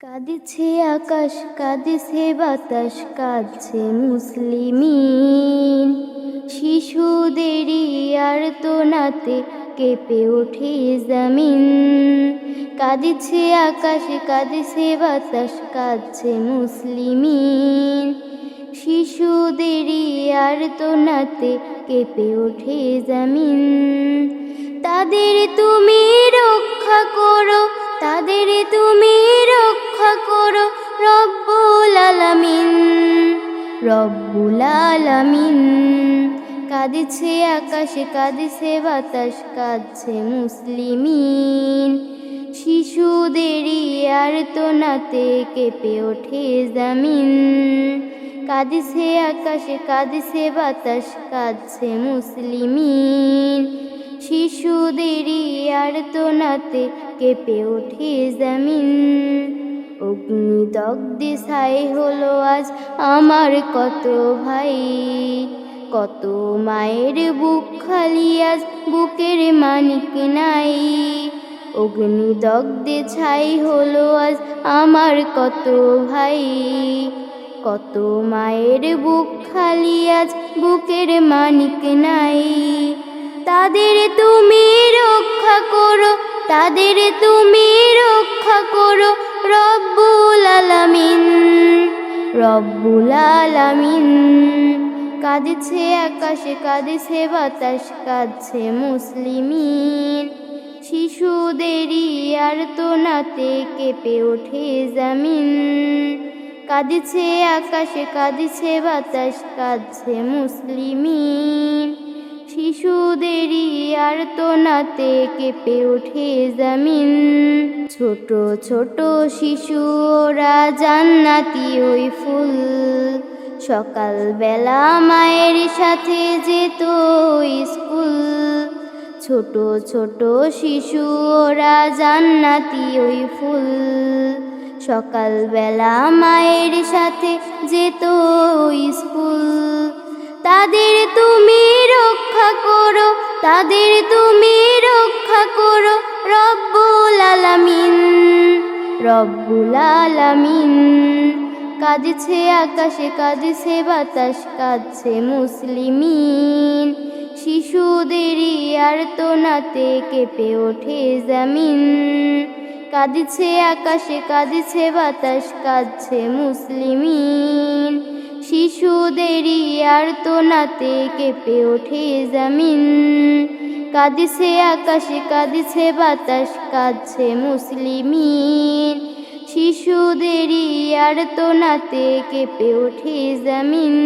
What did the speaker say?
কাঁদিছে আকাশ, কাঁদিছে বাতাস, কাঁদছে মুসলিমিন। শিশুদেরই আর তো নাতে কেঁপে ওঠে জামিন। কাঁদিছে আকাশ, কাঁদিছে বাতাস, কাঁদছে মুসলিমিন। শিশুদেরই আর তো নাতে কেঁপে ওঠে জামিন। তাদের তুমি রক্ষা করো, তাদের তুমি রব্বুল আলামিন। কাঁদিছে আকাশে, কাঁদিছে বাতাস, কাঁদছে মুসলিমিন। শিশুদেরই আর তো নাতে কেঁপে ওঠে জামিন। কাঁদিছে আকাশে, কাঁদিছে বাতাস, কাঁদছে মুসলিমিন। শিশুদেরই আর তো নাতে কেঁপে ওঠে জামিন। অগ্নিদগ্ধে ছাই হলো আজ আমার কত ভাই। কত মায়ের বুক খালি আজ বুকের মানিক নাই। অগ্নিদগ্ধে ছাই হলো আজ আমার কত ভাই। কত মায়ের বুক খালি আজ বুকের মানিক নাই। তাদের তুমি রক্ষা করো, তাদের তুমি রক্ষা করো রব্বুল আলামিন রব্বুল আলামিন। কাঁদছে আকাশে, কাঁদছে বাতাস, কাঁদছে মুসলিমিন। শিশুদেরই আর তো নাতে কেঁপে ওঠে জামিন। কাঁদছে আকাশে, কাঁদছে বাতাস, কাঁদছে মুসলিমিন। শিশুদেরই আর তো নাতে কেঁপে ওঠে জামিন। ছোট ছোট শিশু ওরা জান্নাতি ওই ফুল। সকালবেলা মায়ের সাথে যেত স্কুল। ছোট ছোট শিশু ওরা জান্নাতি ওই ফুল। সকালবেলা মায়ের সাথে যেত স্কুল। তাদের রক্ষা করো, তাদের তুমি রক্ষা করো, রব্বুল আলামিন রব্বুল আলামিন। কাঁদছে আকাশে, কাঁদছে বাতাস, কাঁদছে মুসলিমিন। শিশুদেরই আর তো নাতে কেঁপে ওঠে জামিন। কাঁদছে আকাশে, কাঁদছে বাতাস, কাঁদছে মুসলিমিন। শিশুদেরই আর তো নাতে কেঁপে ওঠে জমিন। কাঁদিছে আকাশে, কাঁদিছে বাতাস, কাঁদছে মুসলিমিন। শিশুদেরই আর তো নাতে কেঁপে ওঠে জামিন।